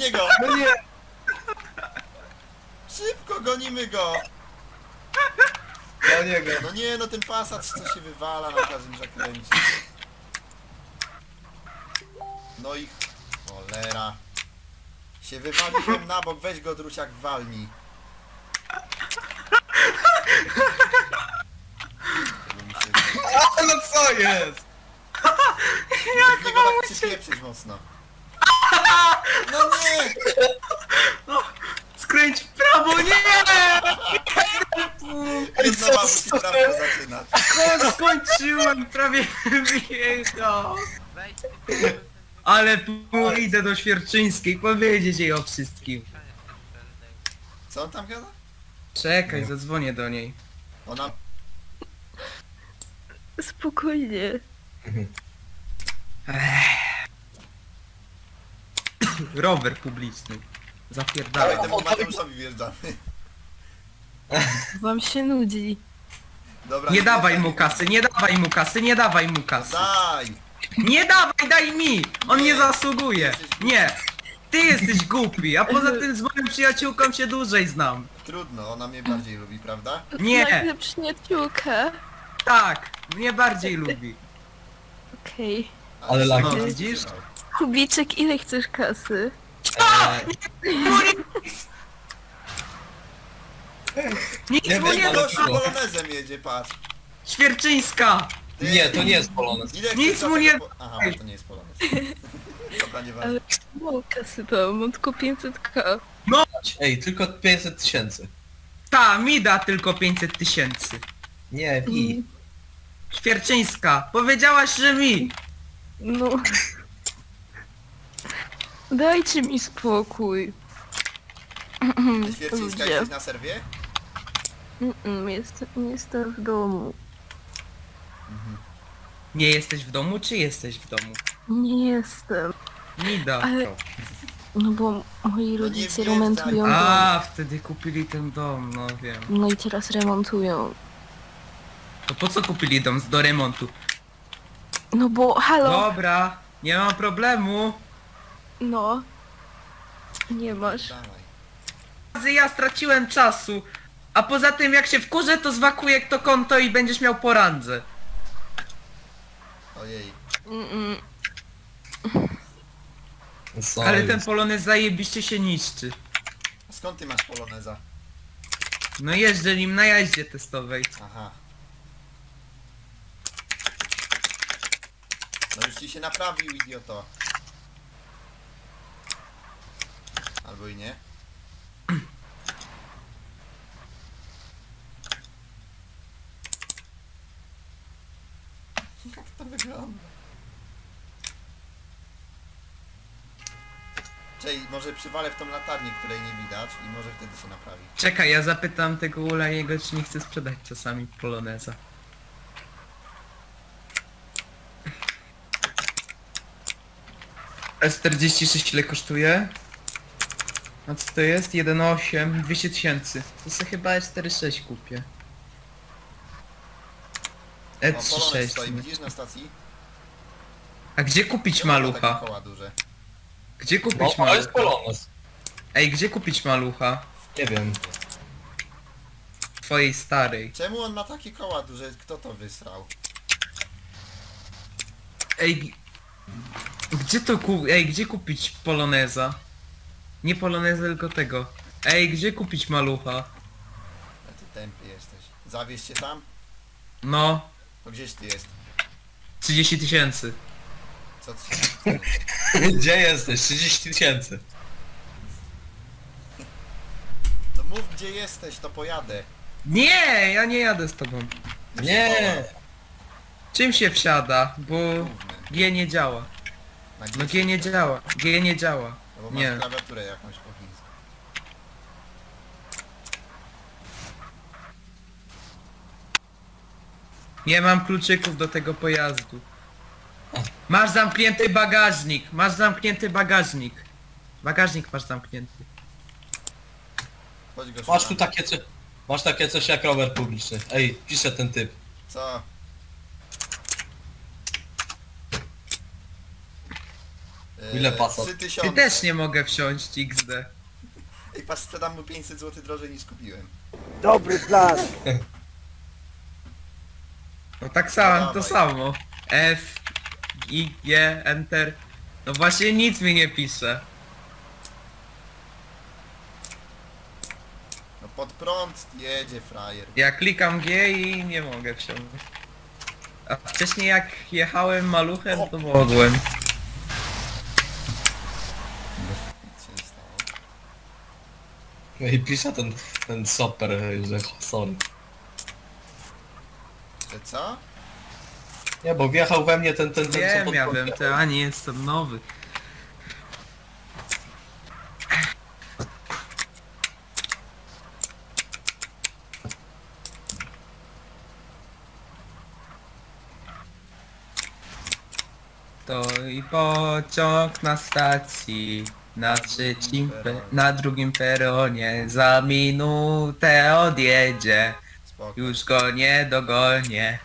Biegnie go! No nie! Szybko gonimy go! Do niego. No nie, no ten pasat co się wywala na każdym zakręcie. No i cholera. Się wywaliłem na bok, weź go drusiak walni. Się- A, no co jest? w niego tak przypieprzyć mocno. No nie! Skręć w prawo, nie! Ej, Znowu co, musi co prawko jest? zaczynać. O, skończyłem, prawie wyjechał. Ale tu idę do Świerczyńskiej powiedzieć jej o wszystkim. Co on tam gada? Czekaj, zadzwonię do niej. Ona... Spokojnie. Rower publiczny. Dawaj, Zapierdalaj. temu Mateuszowi wjeżdżamy. Wam się nudzi. Dobra. Nie dawaj mu kasy, nie dawaj mu kasy, nie dawaj mu kasy. Daj! Nie dawaj, daj mi! On nie Nie. zasługuje. Nie. Ty jesteś głupi, a poza tym z moją przyjaciółką się dłużej znam. Trudno, ona mnie bardziej lubi, prawda? Nie. Nagle przyjaciółkę. Tak, mnie bardziej lubi. Okej. Ale laki. No, widzisz? Kubiczek, ile chcesz kasy? Nic Nie mu wiem, nie ale do... Gościu polonezem jedzie, patrz. Świerczyńska! Nie, to nie jest polonez. Ile Nic za mu tego nie- Po... Aha, to nie jest polonez. Dobra, nieważne. Ale mało kasy to, mam tylko 500k. Ej, tylko 500 tysięcy. Ta, mi da tylko 500 tysięcy. Nie, mi. Świerczyńska, powiedziałaś, że mi. No. Dajcie mi spokój. Ty Świerczyńska Ludzie. jesteś na serwie? Mm-mm, Jestem, jestem w domu. Nie jesteś w domu, czy jesteś w domu? Nie jestem. Mi da. Ale- No bo moi rodzice wjeżdżaj. remontują dom. A, wtedy kupili ten dom, no wiem. No i teraz remontują. To po co kupili dom do remontu? No bo, halo, Dobra, nie ma problemu. No. Nie masz. Dawaj. Ja straciłem czasu. A poza tym jak się wkurzę, to zwakuję to konto i będziesz miał porandze. Ojej. Mm-mm. Ale ten polonez zajebiście się niszczy. A skąd ty masz poloneza? No jeżdżę nim na jaździe testowej. Aha. No już ci się naprawił, idioto. Albo i nie. Jak to wygląda? Czyli może przywalę w tą latarnię, której nie widać i może wtedy się naprawi. Czekaj, ja zapytam tego Ulaniego, czy nie chce sprzedać czasami poloneza. S46 ile kosztuje? A co to jest? 1.8, 200 tysięcy. To sobie chyba S46 kupię. O, polonez stoi, E36. widzisz na stacji? A gdzie kupić Czemu ma takie malucha? koła duże? Gdzie No, kupić to jest malucha? polonez. Ej, gdzie kupić malucha? Nie wiem. Twojej starej. Czemu on ma takie koła duże? Kto to wysrał? Ej, g- gdzie to ku... Ej, gdzie kupić poloneza? Nie poloneza, tylko tego. Ej, gdzie kupić malucha? A ty tępy jesteś. Zawieź się tam? No, To gdzieś ty jest? 30 tysięcy. Co ty? Gdzie jesteś? 30 tysięcy. No mów gdzie jesteś, to pojadę. Nie, ja nie jadę z tobą. Nie! Czym się wsiada? Bo. G nie działa. Na No G nie działa. G nie działa. No bo masz Nie. klawiaturę jakąś po chińsku. Nie mam kluczyków do tego pojazdu. Masz zamknięty bagażnik. Masz zamknięty bagażnik. Bagażnik masz zamknięty. Chodź go Masz tu szukamy. takie coś... Masz takie coś jak rower publiczny. Ej, pisze ten typ. Co? Yy, Eee, Ile pasat? 3000. Ty też nie mogę wsiąść XD. Ej, patrz, sprzedam mu 500 zł drożej niż kupiłem. Dobry plan. No tak samo, to dawaj. samo. F, I, G, Enter. No właśnie nic mi nie pisze. No pod prąd jedzie frajer. Ja klikam G i nie mogę wsiąść. A wcześniej jak jechałem maluchem, to mogłem. Nic się nie stało. No i pisze ten, ten soper, że sorry. Że co? Nie, bo wjechał we mnie ten, ten, ten co Wiem, pod ja prąd wiem, jechał. to ani jestem nowy. To i pociąg na stacji, na trzecim, pe- na drugim peronie, za minutę odjedzie. Spoko. Już go nie dogonię.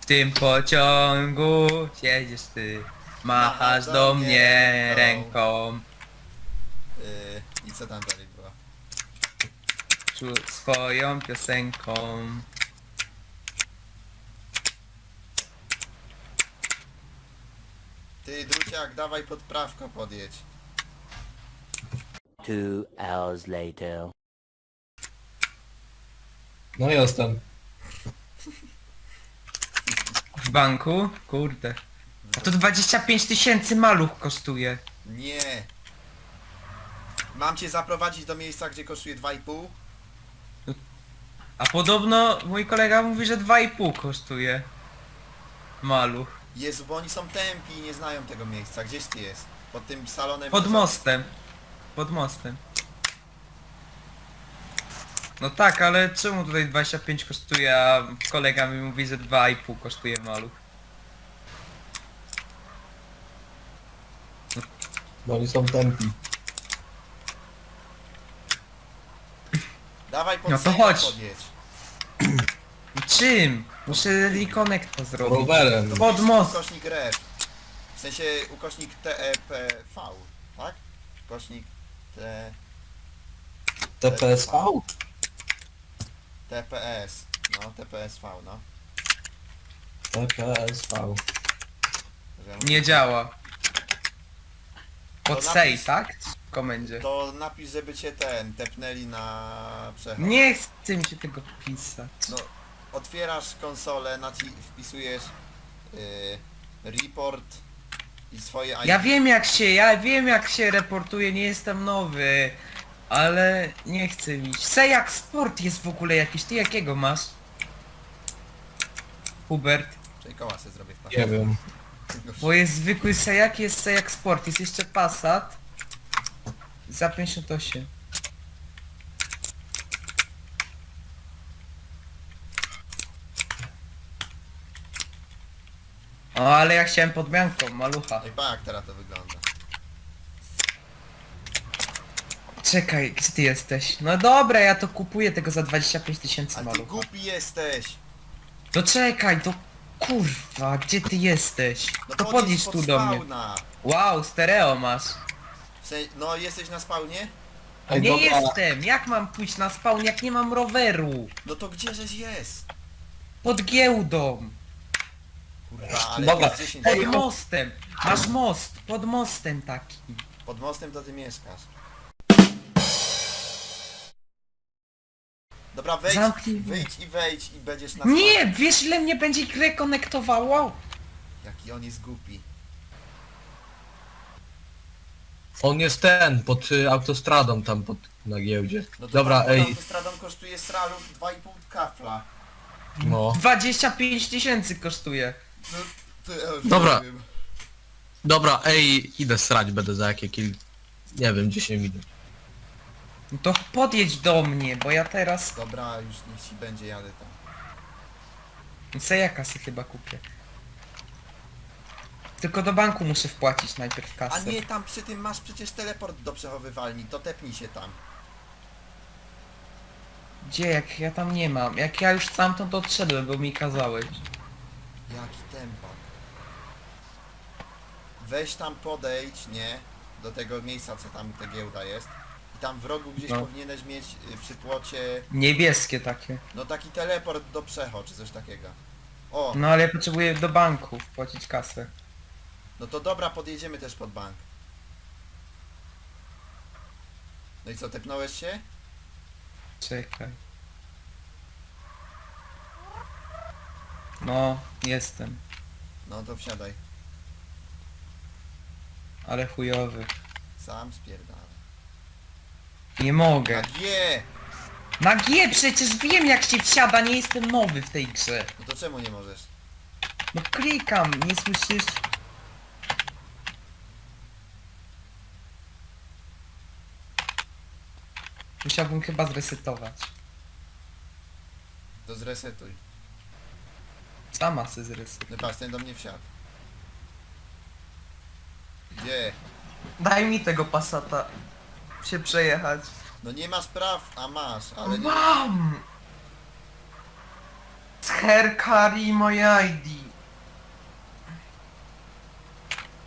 W tym pociągu siedzisz ty. Machasz do mnie ręką. Yy, I co tam dalej było? czu- Swoją piosenką. Ty, druciak, dawaj podprawko podjedź. Two hours later. No jestem. W banku? Kurde. A to 25 tysięcy maluch kosztuje. Nie. Mam cię zaprowadzić do miejsca, gdzie kosztuje 2,5? A podobno mój kolega mówi, że 2,5 kosztuje. Maluch. Jezu, bo oni są tępi i nie znają tego miejsca. Gdzieś ty jest? Pod tym salonem... Pod mostem. Pod mostem. No tak, ale czemu tutaj 25 kosztuje, a kolega mi mówi, że 2,5 kosztuje maluch. Bo oni są tępi. Dawaj pod No to Sejma chodź. podjedź. Czym? Muszę reconnecta zrobić. Rowerem. Pod most. Ukośnik ref. W sensie ukośnik TEPV, tak? Ukośnik T... TPSV? TPS. No, TPSV, no. TPSV. Że- Nie działa. Pod sej, tak? W komendzie. To napisz, żeby cię ten, tepnęli na przechód. Nie chcę mi się tego pisać. No, otwierasz konsolę, naci- wpisujesz yy, report i swoje. Ja wiem jak się, ja wiem jak się reportuje, nie jestem nowy. Ale nie chcę mi. się. Sejak Sport jest w ogóle jakiś, ty jakiego masz? Hubert. Czyli koła sobie zrobię w Nie wiem. Bo jest zwykły Sejak, jest Sejak Sport, jest jeszcze Passat. Za 58. O, ale ja chciałem podmianką, malucha. Ej, pa jak teraz to wygląda. Czekaj, gdzie ty jesteś? No dobra, ja to kupuję tego za 25 tysięcy A ty malucha. głupi jesteś! To czekaj, to kurwa, gdzie ty jesteś? No to podjedź podjedź pod tu do mnie. spawna. Wow, stereo masz. W. No jesteś na spawnie? Ej, nie dobra. jestem, jak mam pójść na spawn, jak nie mam roweru? No to gdzieżeś jest? Pod giełdą, Kurwa, ale Dobra. jest 10 pod Ej, mostem. Masz most, pod mostem taki. Pod mostem to ty mieszkasz. Dobra, wejdź, Zamknij wyjdź i wejdź i będziesz na Nie, wiesz ile mnie będzie ich rekonektowało? Jaki on jest głupi. On jest ten, pod y, autostradą tam pod, na giełdzie. No to Dobra, tam pod ej, autostradą kosztuje sralów 2,5 kafla. no. 25 tysięcy kosztuje. No, to ja już Dobra. nie wiem. Dobra, ej, idę srać będę za jakie kil... Nie wiem, 10 minut. No to podjedź do mnie, bo ja teraz Dobra, już niech ci będzie, jadę tam. Sejaka sobie chyba kupię. Tylko do banku muszę wpłacić najpierw kasę. A nie, tam przy tym masz przecież teleport do przechowywalni, to tepnij się tam. Gdzie, jak ja tam nie mam? Jak ja już stamtąd odszedłem, bo mi kazałeś. Jaki tempak. weź tam podejdź, nie? Do tego miejsca, co tam ta giełda jest. I tam w rogu gdzieś No. powinieneś mieć y, przy płocie, Niebieskie takie. no taki teleport do przecho, czy coś takiego. O, No ale ja potrzebuję do banku płacić kasę. no to dobra, podjedziemy też pod bank. No i co, tepnąłeś się? Czekaj. No, jestem. No to wsiadaj. Ale chujowy. Sam spierdalaj. Nie mogę. A G! Na G przecież wiem jak się wsiada, nie jestem nowy w tej grze. No to czemu nie możesz? No klikam, nie słyszysz? Musiałbym chyba zresetować. To zresetuj. Sama se zresetuj. No patrz, ten do mnie wsiadł. Gdzie? Daj mi tego pasata się przejechać. No nie masz praw, a masz, ale nie... Mam! Sherkari moje ID.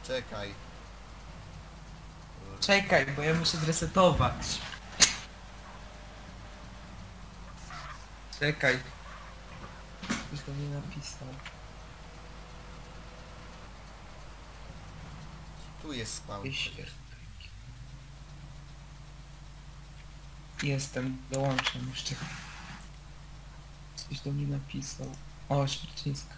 Czekaj. Czekaj, bo ja muszę zresetować. Czekaj. Ktoś do mnie napisał. Tu jest. Jakieś- Jestem, dołączam jeszcze. Coś do mnie napisał. O, Świerczyńska.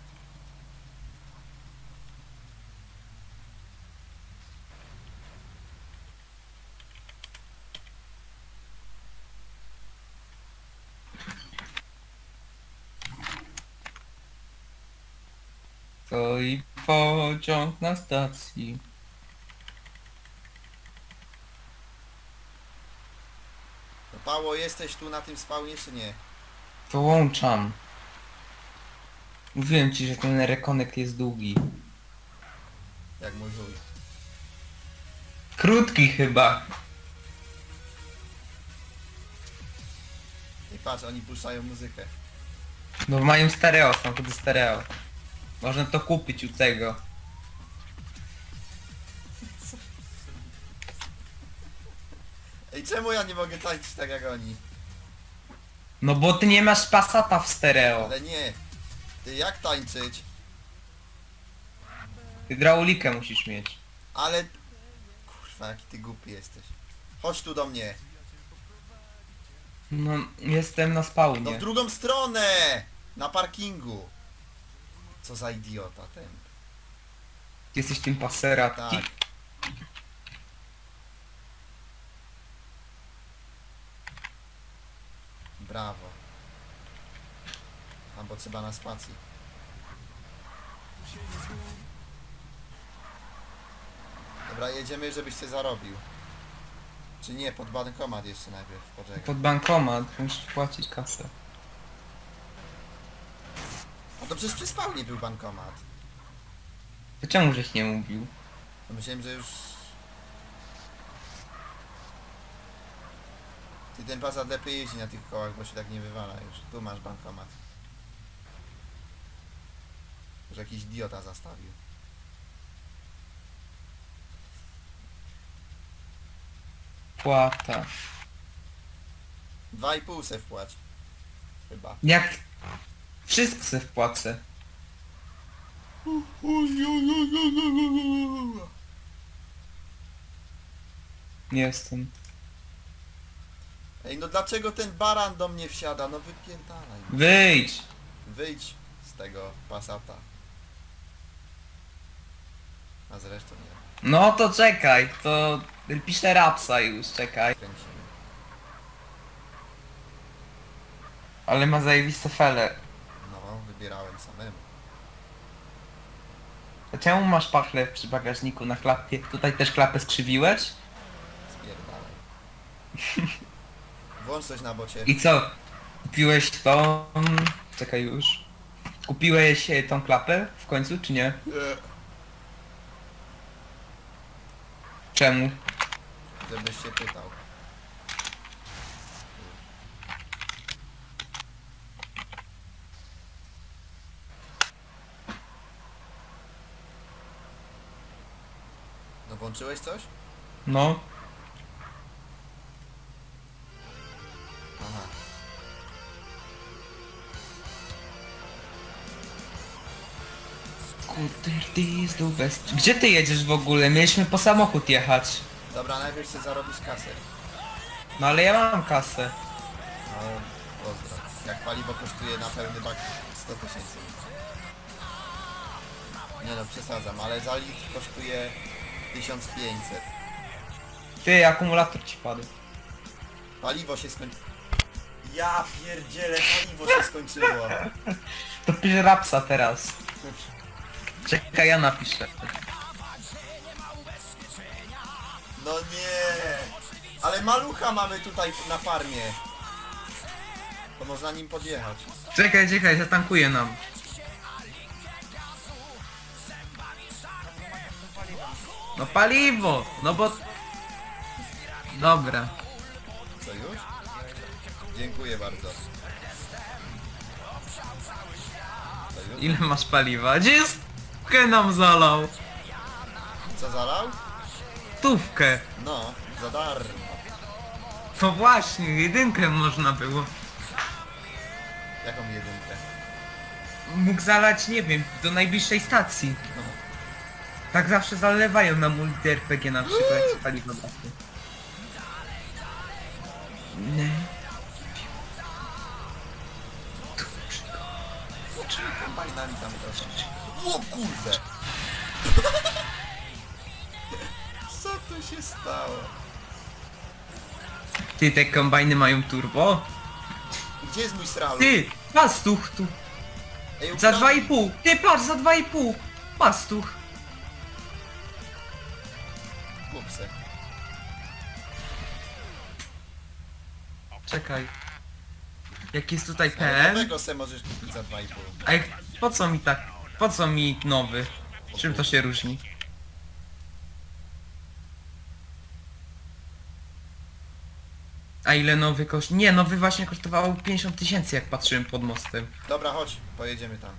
Stoi na stacji. Pało, jesteś tu na tym spawnie, czy nie? Dołączam. Mówiłem ci, że ten rekonek jest długi. Jak mój wuj. Krótki chyba. I patrz, oni puszczają muzykę. No mają stereo, samochody stereo. Można to kupić u tego. Czemu ja nie mogę tańczyć tak jak oni? No bo ty nie masz pasata w stereo. Ale nie. Ty jak tańczyć? Hydraulikę musisz mieć. Ale... Kurwa, jaki ty głupi jesteś. Chodź tu do mnie. No, jestem na No spawnie. w drugą stronę! Na parkingu. Co za idiota ten. Jesteś tym pasera. Tak. A bo trzeba na spacji. Dobra, jedziemy, żebyś się zarobił. Czy nie, pod bankomat jeszcze najpierw, poczekaj. Pod bankomat musisz płacić kasę. A to przecież przy spawnie był bankomat. To czemu żeś nie mówił? To myślałem, że już... Ty ten pasat lepiej jeździ na tych kołach, bo się tak nie wywala już. Tu masz bankomat. Że jakiś idiota zastawił. Płata. Dwa i pół se wpłać. Chyba. Jak... Wszystko se wpłacę. Jestem. Ej, no dlaczego ten baran do mnie wsiada? No wypierdalaj. Wyjdź! Wyjdź z tego pasata. A zresztą nie. No to czekaj, to piszę rapsa już, czekaj. Kręcimy. Ale ma zajebiste fele. No, wybierałem samemu. A czemu masz pachlę przy bagażniku na klapie? Tutaj też klapę skrzywiłeś? Spierdalaj. Włącz coś na bocie. I co? Kupiłeś tą... Czekaj już. Kupiłeś e, tą klapę w końcu, czy nie? Nie. Czemu? Żebyś się pytał. Włączyłeś coś? No. West... Gdzie ty jedziesz w ogóle? Mieliśmy po samochód jechać. Dobra, najpierw chcę zarobić kasę. No ale ja mam kasę. No, pozdro. Jak paliwo kosztuje na pełny bak 100 tysięcy. Nie no, przesadzam, ale za litr kosztuje 1500. Ty, akumulator ci padł. Paliwo się skończyło. Ja pierdzielę, paliwo się skończyło. To pisz rapsa teraz. Czekaj, ja napiszę. No nie! Ale malucha mamy tutaj na farmie. To można nim podjechać. Czekaj, czekaj, zatankuje nam. No paliwo! No bo... Dobra. Co już? Dziękuję bardzo. Co już? Ile masz paliwa? Gdzie jest? Stówkę nam zalał! Co zalał? Stówkę! No, za darmo. No właśnie, jedynkę można było. Jaką jedynkę? Mógł zalać, nie wiem, do najbliższej stacji. No. Tak zawsze zalewają na multi RPG na przykład, jak się. Nie. Kombajnami tam trochę. O kurde! Co tu się stało? Ty, te kombajny mają turbo? Gdzie jest mój sral? Ty, pastuch tu. Ej, Za ukradł- 2,5. Ty, patrz, za 2,5. Pastuch. Kup se. Czekaj. Jak jest tutaj? Nowego se możesz kupić za 2,5. A jak, po co mi tak? Po co mi nowy? Czym to się różni? A ile nowy koszt? Nie, nowy właśnie kosztował 50 tysięcy jak patrzyłem pod mostem. Dobra, chodź, pojedziemy tam.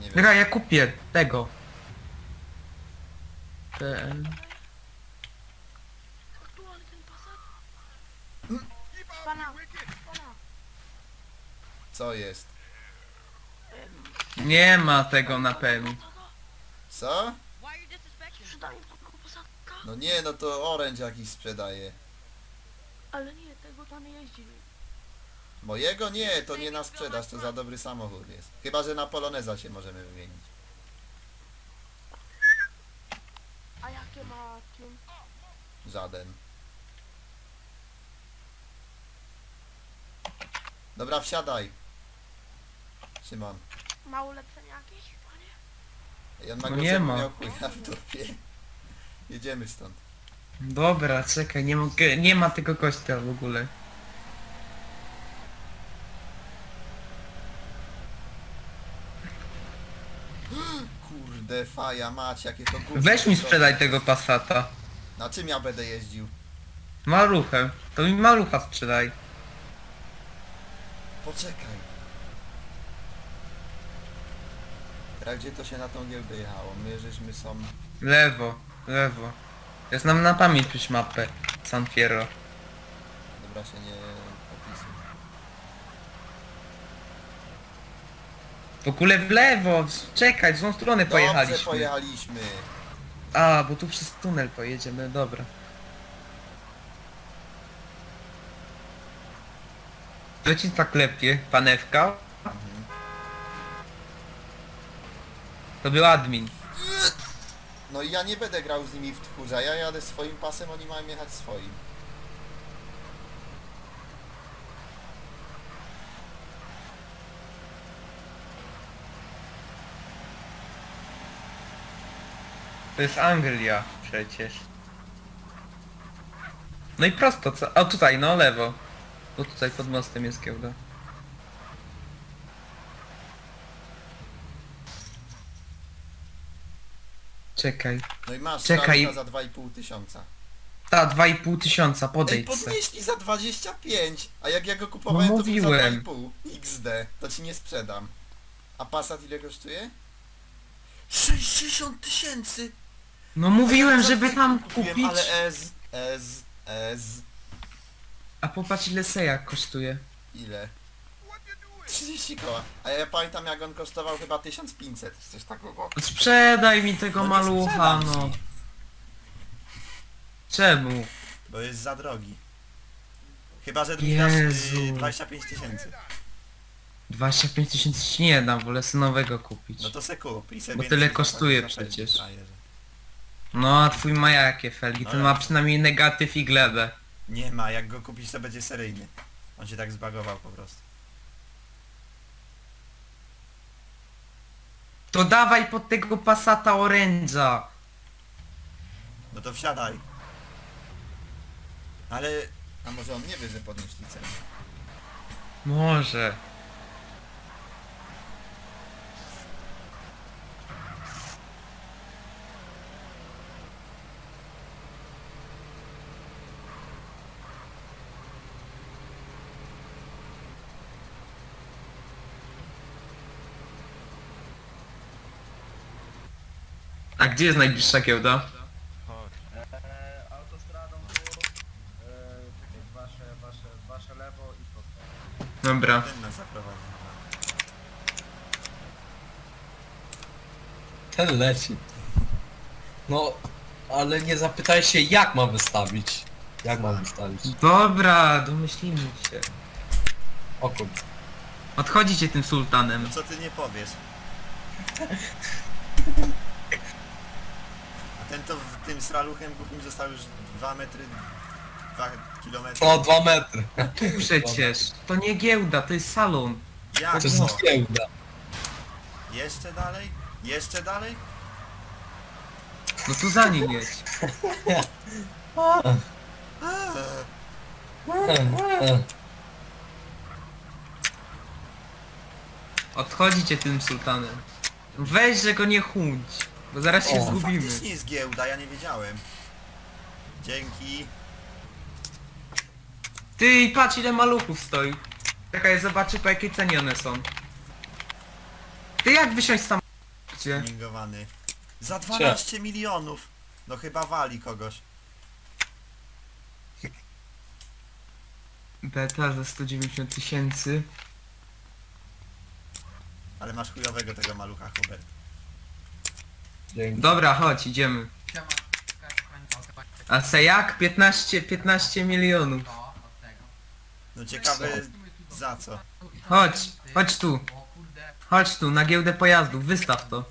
Nie wiem. Dobra, ja kupię tego. Aktualny ten pasat. Pana, pana. Co jest? Nie ma tego na PM. Co? No nie, no to orędź jakiś sprzedaje. Ale nie, tego tam jeździ. Mojego nie, to nie na sprzedaż, to za dobry samochód jest. Chyba, że na Poloneza się możemy wymienić. A jakie ma tune? Żaden. Dobra, wsiadaj. Szymon. Ma ulepszenia jakieś, panie? Ma No go nie ma. miał chuja w dupie. Jedziemy stąd. Dobra, czekaj, nie mogę, nie ma tego gościa w ogóle. Kurde, faja mać, jakie to gówno. Weź mi sprzedaj tego Passata. Na czym ja będę jeździł? Maluchę. To mi malucha sprzedaj. Poczekaj. Teraz gdzie to się na tą giełdę jechało? My żeśmy są... Lewo, lewo. Ja znam na pamięć już mapę San Fierro. Dobra, się nie opisuj. W ogóle w lewo, w- czekaj, w złą stronę Dobrze pojechaliśmy. pojechaliśmy. A, bo tu przez tunel pojedziemy, dobra. To ci tak lepie, panewka? Mhm. To był admin. No i ja nie będę grał z nimi w tchórza, ja jadę swoim pasem, oni mają jechać swoim. To jest Anglia przecież. No i prosto, co? O tutaj, no lewo. Bo tutaj pod mostem jest giełda. Czekaj. No i masz Czekaj. Czekaj. za 2,5 tysiąca. Ta, 2,5 tysiąca, Ej, podejdź se. podnieśli za 25, a jak ja go kupowałem No to był za mówiłem. 2,5 XD, to ci nie sprzedam. A Passat ile kosztuje? 60 tysięcy! No mówiłem, żeby tam kupić. ale S, S, S. A popatrz ile sejak kosztuje. Ile? 30 koła. A ja pamiętam jak on kosztował chyba 1500, coś takiego. Sprzedaj mi tego No nie malucha, sprzedam no. Czemu? Bo jest za drogi. Chyba, że dasz Jezu. y, 25 tysięcy. 25 tysięcy ci nie dam, wolę sobie nowego kupić. No to se kup i se Bo więcej tyle kosztuje przecież. frajerze. No a twój ma jakie felgi? No Ten ma przynajmniej negatyw i glebę. Nie ma, jak go kupisz to będzie seryjny. On się tak zbagował po prostu. To dawaj pod tego Passata Orange'a. No to wsiadaj. Ale... A może on nie wie, że podnieśli cenę? Może. A gdzie jest najbliższa giełda? Eee, autostradą tu, czekaj, wasze, wasze, wasze lewo i prosto. Dobra. Ten nas zaprowadzi. Ten leci. No, ale nie zapytaj się jak mam wystawić. Jak mam wystawić? Dobra, domyślimy się. O kurde. Odchodzicie tym sultanem. No co ty nie powiesz? Ten to w tym sraluchem głupim został już 2 metry... 2 kilometry. O, dwa metry. Przecież. To nie giełda, to jest salon. Jak To to? jest giełda. Jeszcze dalej? Jeszcze dalej? No to za nim jedź. Odchodzicie tym sultanem. Weź, że go nie chudź. Bo zaraz się O, zgubimy. Faktycznie jest giełda, ja nie wiedziałem. Dzięki. Ty i patrz ile maluchów stoi. Czekaj, zobaczę po jakiej cenie one są. Ty jak wysiąść tam? Gdzie? Mingowany. Za 12 milionów. No chyba wali kogoś. Beta za 190 tysięcy. Ale masz chujowego tego malucha, Hubert. Dzięki. Dobra, chodź, idziemy. A se jak? 15, 15 milionów. No ciekawe za co. Chodź, chodź tu. Chodź tu, na giełdę pojazdów, wystaw to.